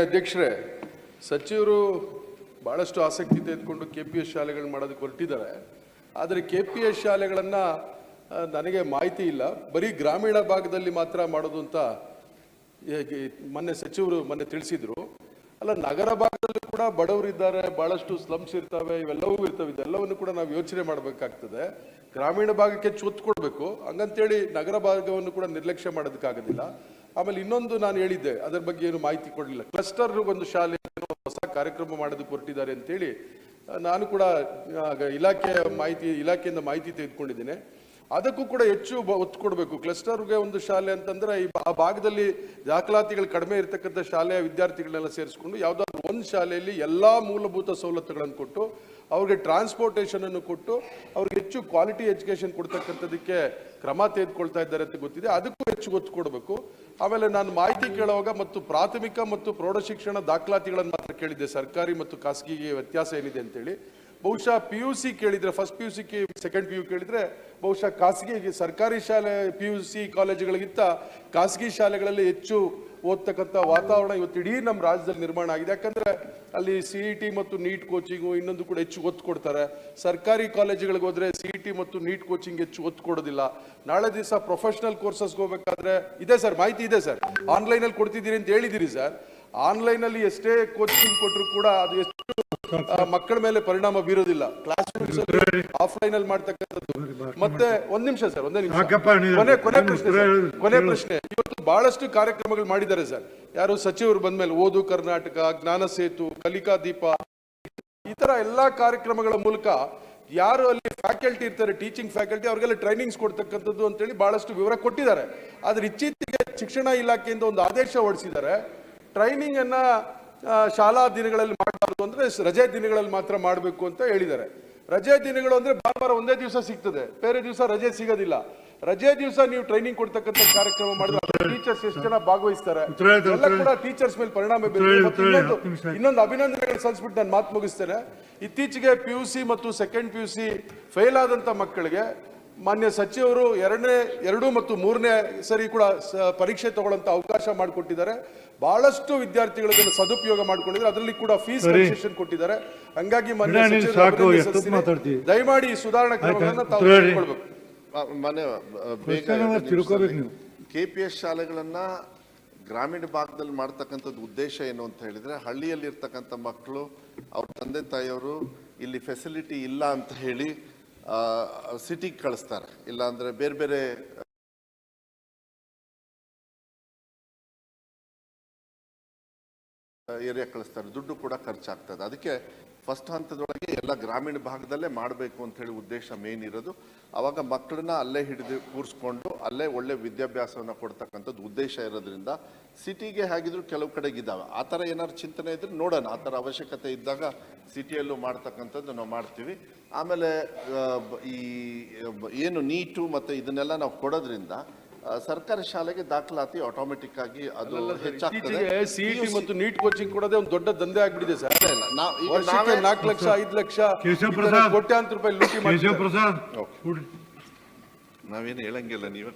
ಅಧ್ಯಕ್ಷರೇ, ಸಚಿವರು ಬಹಳಷ್ಟು ಆಸಕ್ತಿ ತೆಗೆದುಕೊಂಡು ಕೆ ಪಿ ಎಸ್ ಶಾಲೆಗಳನ್ನ ಮಾಡೋದಕ್ಕೆ ಹೊರಟಿದ್ದಾರೆ. ಆದರೆ ಕೆ ಪಿ ಎಸ್ ಶಾಲೆಗಳನ್ನು ನನಗೆ ಮಾಹಿತಿ ಇಲ್ಲ. ಬರೀ ಗ್ರಾಮೀಣ ಭಾಗದಲ್ಲಿ ಮಾತ್ರ ಮಾಡೋದು ಅಂತ ಮೊನ್ನೆ ಸಚಿವರು ಮೊನ್ನೆ ತಿಳಿಸಿದರು. ಅಲ್ಲ, ನಗರ ಭಾಗದಲ್ಲೂ ಕೂಡ ಬಡವರು ಇದ್ದಾರೆ, ಬಹಳಷ್ಟು ಸ್ಲಮ್ಸ್ ಇರ್ತವೆ, ಇವೆಲ್ಲವೂ ಇರ್ತವೆ, ಇದೆಲ್ಲವನ್ನು ಕೂಡ ನಾವು ಯೋಚನೆ ಮಾಡಬೇಕಾಗ್ತದೆ. ಗ್ರಾಮೀಣ ಭಾಗಕ್ಕೆ ಒತ್ತು ಕೊಡಬೇಕು. ಹಂಗಂತೇಳಿ ನಗರ ಭಾಗವನ್ನು ಕೂಡ ನಿರ್ಲಕ್ಷ್ಯ ಮಾಡೋದಕ್ಕಾಗೋದಿಲ್ಲ. ಆಮೇಲೆ ಇನ್ನೊಂದು ನಾನು ಹೇಳಿದ್ದೆ, ಅದರ ಬಗ್ಗೆ ಏನು ಮಾಹಿತಿ ಕೊಡಲಿಲ್ಲ. ಕ್ಲಸ್ಟರ್ ಒಂದು ಶಾಲೆ ಹೊಸ ಕಾರ್ಯಕ್ರಮ ಮಾಡೋದಕ್ಕೆ ಹೊರಟಿದ್ದಾರೆ ಅಂತೇಳಿ, ನಾನು ಕೂಡ ಇಲಾಖೆ ಇಲಾಖೆಯ ಮಾಹಿತಿ, ಇಲಾಖೆಯಿಂದ ಮಾಹಿತಿ ತೆಗೆದುಕೊಂಡಿದ್ದೇನೆ. ಅದಕ್ಕೂ ಕೂಡ ಹೆಚ್ಚು ಒತ್ತು ಕೊಡಬೇಕು. ಕ್ಲಸ್ಟರ್ಗೆ ಒಂದು ಶಾಲೆ ಅಂತಂದ್ರೆ ಈ ಆ ಭಾಗದಲ್ಲಿ ದಾಖಲಾತಿಗಳು ಕಡಿಮೆ ಇರತಕ್ಕಂಥ ಶಾಲೆಯ ವಿದ್ಯಾರ್ಥಿಗಳನ್ನೆಲ್ಲ ಸೇರಿಸ್ಕೊಂಡು ಯಾವುದಾದ್ರು ಒಂದು ಶಾಲೆಯಲ್ಲಿ ಎಲ್ಲ ಮೂಲಭೂತ ಸವಲತ್ತುಗಳನ್ನು ಕೊಟ್ಟು, ಅವ್ರಿಗೆ ಟ್ರಾನ್ಸ್ಪೋರ್ಟೇಷನ್ ಅನ್ನು ಕೊಟ್ಟು, ಅವ್ರಿಗೆ ಹೆಚ್ಚು ಕ್ವಾಲಿಟಿ ಎಜುಕೇಶನ್ ಕೊಡ್ತಕ್ಕಂಥದಕ್ಕೆ ಕ್ರಮ ತೆಗೆದುಕೊಳ್ತಾ ಇದ್ದಾರೆ ಅಂತ ಗೊತ್ತಿದೆ. ಅದಕ್ಕೂ ಹೆಚ್ಚು ಒತ್ತು ಕೊಡಬೇಕು. ಆಮೇಲೆ ನಾನು ಮಾಹಿತಿ ಕೇಳುವಾಗ ಮತ್ತು ಪ್ರಾಥಮಿಕ ಮತ್ತು ಪ್ರೌಢಶಿಕ್ಷಣ ದಾಖಲಾತಿಗಳನ್ನು ಮಾತ್ರ ಕೇಳಿದ್ದೆ. ಸರ್ಕಾರಿ ಮತ್ತು ಖಾಸಗಿಗೆ ವ್ಯತ್ಯಾಸ ಏನಿದೆ ಅಂತೇಳಿ. ಬಹುಶಃ ಪಿ ಯು ಸಿ ಕೇಳಿದ್ರೆ first P U C second P U ಕೇಳಿದ್ರೆ, ಬಹುಶಃ ಖಾಸಗಿ ಸರ್ಕಾರಿ ಶಾಲೆ ಪಿ ಯು ಸಿ ಕಾಲೇಜುಗಳಿಗಿಂತ ಖಾಸಗಿ ಶಾಲೆಗಳಲ್ಲಿ ಹೆಚ್ಚು ಓದ್ತಕ್ಕಂಥ ವಾತಾವರಣ ಇವತ್ತು ಇಡೀ ನಮ್ಮ ರಾಜ್ಯದಲ್ಲಿ ನಿರ್ಮಾಣ ಆಗಿದೆ. ಯಾಕಂದ್ರೆ ಅಲ್ಲಿ ಸಿ ಇ ಟಿ ಮತ್ತು ನೀಟ್ ಕೋಚಿಂಗು ಇನ್ನೊಂದು ಕೂಡ ಹೆಚ್ಚು ಒತ್ತು ಕೊಡ್ತಾರೆ. ಸರ್ಕಾರಿ ಕಾಲೇಜುಗಳಿಗೆ ಹೋದ್ರೆ ಸಿ ಇ ಟಿ ಮತ್ತು ನೀಟ್ ಕೋಚಿಂಗ್ ಹೆಚ್ಚು ಒತ್ತು ಕೊಡೋದಿಲ್ಲ. ನಾಳೆ ದಿವಸ ಪ್ರೊಫೆಷನಲ್ ಕೋರ್ಸಸ್ಗೆ ಹೋಗ್ಬೇಕಾದ್ರೆ, ಇದೆ ಸರ್ ಮಾಹಿತಿ ಇದೆ ಸರ್ ಆನ್ಲೈನಲ್ಲಿ ಕೊಡ್ತಿದ್ದೀರಿ ಅಂತ ಹೇಳಿದಿರಿ ಸರ್ ಆನ್ಲೈನಲ್ಲಿ ಎಷ್ಟೇ ಕೋಚಿಂಗ್ ಕೊಟ್ಟರು ಕೂಡ ಅದು ಎಷ್ಟು ಮಕ್ಕಳ ಮೇಲೆ ಪರಿಣಾಮ ಬೀರೋದಿಲ್ಲ. ಕ್ಲಾಸ್ ಆಫ್ಲೈನ್ ಅಲ್ಲಿ ಮಾಡ್ತಕ್ಕಂಥದ್ದು. ಮತ್ತೆ ಒಂದ್ ನಿಮಿಷ ಸರ್ ಒಂದೇ ನಿಮಿಷ. ಕೊನೆ ಕೊನೆ ಪ್ರಶ್ನೆ ಕೊನೆ ಪ್ರಶ್ನೆ. ಇವತ್ತು ಬಹಳಷ್ಟು ಕಾರ್ಯಕ್ರಮಗಳು ಮಾಡಿದ್ದಾರೆ ಸರ್. ಯಾರು ಸಚಿವರು ಬಂದ್ಮೇಲೆ ಓದು ಕರ್ನಾಟಕ ಜ್ಞಾನ ಸೇತು ಕಲಿಕಾ ದೀಪ ಈ ತರ ಎಲ್ಲಾ ಕಾರ್ಯಕ್ರಮಗಳ ಮೂಲಕ ಯಾರು ಅಲ್ಲಿ ಫ್ಯಾಕಲ್ಟಿ ಇರ್ತಾರೆ ಟೀಚಿಂಗ್ ಫ್ಯಾಕಲ್ಟಿ ಅವ್ರಿಗೆಲ್ಲ ಟ್ರೈನಿಂಗ್ಸ್ ಕೊಡ್ತಕ್ಕಂಥದ್ದು ಅಂತೇಳಿ ಬಹಳಷ್ಟು ವಿವರ ಕೊಟ್ಟಿದ್ದಾರೆ. ಆದ್ರೆ ಇತ್ತೀಚೆಗೆ ಶಿಕ್ಷಣ ಇಲಾಖೆಯಿಂದ ಒಂದು ಆದೇಶ ಹೊರಡಿಸಿದ್ದಾರೆ. ಟ್ರೈನಿಂಗ್ ಅನ್ನ ಶಾಲಾ ದಿನಗಳಲ್ಲಿ ಮಾಡಬಾರ್ದು ಅಂದ್ರೆ ರಜೆ ದಿನಗಳಲ್ಲಿ ಮಾತ್ರ ಮಾಡಬೇಕು ಅಂತ ಹೇಳಿದ್ದಾರೆ. ರಜೆ ದಿನಗಳು ಅಂದ್ರೆ ಭಾನುವಾರ ಒಂದೇ ದಿವಸ ಸಿಗ್ತದೆ. ಬೇರೆ ದಿವಸ ರಜೆ ಸಿಗೋದಿಲ್ಲ. ರಜೆ ದಿವಸ ನೀವು ಟ್ರೈನಿಂಗ್ ಕೊಡ್ತಕ್ಕಂಥ ಕಾರ್ಯಕ್ರಮ ಮಾಡಿದ್ರೆ ಟೀಚರ್ಸ್ ಎಷ್ಟು ಜನ ಭಾಗವಹಿಸ್ತಾರೆ? ಎಲ್ಲ ಕೂಡ ಟೀಚರ್ಸ್ ಮೇಲೆ ಪರಿಣಾಮ ಬೀರುತ್ತೆ. ಇನ್ನೊಂದು. ಇನ್ನೊಂದು ಅಭಿನಂದನೆಗಳು ಸಲ್ಲಿಸ್ಬಿಟ್ಟು ನಾನು ಮಾತು ಮುಗಿಸ್ತೇನೆ. ಇತ್ತೀಚೆಗೆ ಪಿ ಯು ಸಿ ಮತ್ತು second P U C fail ಆದಂತ ಮಕ್ಕಳಿಗೆ ಮಾನ್ಯ ಸಚಿವರು ಎರಡನೇ ಎರಡು ಮತ್ತು ಮೂರನೇ ಸರಿ ಕೂಡ ಪರೀಕ್ಷೆ ತಗೊಳ್ಳುವಂತ ಅವಕಾಶ ಮಾಡಿಕೊಟ್ಟಿದ್ದಾರೆ. ಬಹಳಷ್ಟು ವಿದ್ಯಾರ್ಥಿಗಳು ಇದನ್ನು ಸದುಪಯೋಗ ಮಾಡಿಕೊಂಡಿದ್ದಾರೆ. ಅದರಲ್ಲಿ ಕೂಡ ಫೀಸ್. ಕನ್ಸೆಷನ್ ಕೊಟ್ಟಿದ್ದಾರೆ. ಹಂಗಾಗಿ ಮಾನ್ಯ ಸಚಿವರು? ದಯಮಾಡಿ ಈ ಸುಧಾರಣಾ ಕ್ರಮಗಳನ್ನು ತಾವು ಪಿ ಎಸ್ ಶಾಲೆಗಳನ್ನ ಗ್ರಾಮೀಣ ಭಾಗದಲ್ಲಿ ಮಾಡ್ತಕ್ಕಂಥದ್ದು ಉದ್ದೇಶ ಏನು ಅಂತ ಹೇಳಿದ್ರೆ ಹಳ್ಳಿಯಲ್ಲಿರ್ತಕ್ಕಂಥ ಮಕ್ಕಳು ಅವ್ರ ತಂದೆ ತಾಯಿಯವರು ಇಲ್ಲಿ ಫೆಸಿಲಿಟಿ ಇಲ್ಲ ಅಂತ ಹೇಳಿ ಸಿಟಿಗೆ ಕಳಿಸ್ತಾರೆ. ಇಲ್ಲಾಂದರೆ ಬೇರೆ ಬೇರೆ ಏರಿಯಾ ಕಳಿಸ್ತಾರೆ. ದುಡ್ಡು ಕೂಡ ಖರ್ಚಾಗ್ತದೆ. ಅದಕ್ಕೆ ಫಸ್ಟ್ ಹಂತದೊಳಗೆ ಎಲ್ಲ ಗ್ರಾಮೀಣ ಭಾಗದಲ್ಲೇ ಮಾಡಬೇಕು ಅಂತ ಹೇಳಿ ಉದ್ದೇಶ ಮೇನ್ ಇರೋದು. ಅವಾಗ ಮಕ್ಕಳನ್ನ ಅಲ್ಲೇ ಹಿಡಿದು ಕೂರಿಸ್ಕೊಂಡು ಅಲ್ಲೇ ಒಳ್ಳೆ ವಿದ್ಯಾಭ್ಯಾಸವನ್ನು ಕೊಡ್ತಕ್ಕಂಥದ್ದು ಉದ್ದೇಶ ಇರೋದ್ರಿಂದ ಸಿಟಿಗೆ ಹೇಗಿದ್ರು ಕೆಲವು ಕಡೆಗಿದ್ದಾವೆ ಆ ಥರ ಏನಾದ್ರು ಚಿಂತನೆ ಇದ್ರೆ ನೋಡೋಣ. ಆ ಥರ ಅವಶ್ಯಕತೆ ಇದ್ದಾಗ ಸಿಟಿಯಲ್ಲೂ ಮಾಡ್ತಕ್ಕಂಥದ್ದು ನಾವು ಮಾಡ್ತೀವಿ. ಆಮೇಲೆ ಈ, ಏನು ನೀಟು ಮತ್ತು ಇದನ್ನೆಲ್ಲ ನಾವು ಕೊಡೋದ್ರಿಂದ ಸರ್ಕಾರಿ ಶಾಲೆಗೆ ದಾಖಲಾತಿ ಆಟೋಮೆಟಿಕ್ ಆಗಿ ಅದು ಹೆಚ್ಚಾಗ್ತದೆ ಸಿ ಸಿಇಟಿ ಮತ್ತು ನೀಟ್ ಕೋಚಿಂಗ್ ಕೊಡೋದೇ ಒಂದು ದೊಡ್ಡ ದಂಧೆ ಆಗ್ಬಿಟ್ಟಿದೆ ಸರ್ ಇಲ್ಲ, ನಾವು ಈಗ ವರ್ಷಕ್ಕೆ ನಾಲ್ಕು ಲಕ್ಷ ಐದು ಲಕ್ಷ. ಕೋಟ್ಯಾಂತರ ರೂಪಾಯಿ ಲೂಟಿ ಮಾಡಿ ಪ್ರಸಾದ್ ಓಕೆ. ನಾವೇನು ಹೇಳಂಗಿಲ್ಲ ನೀವೇ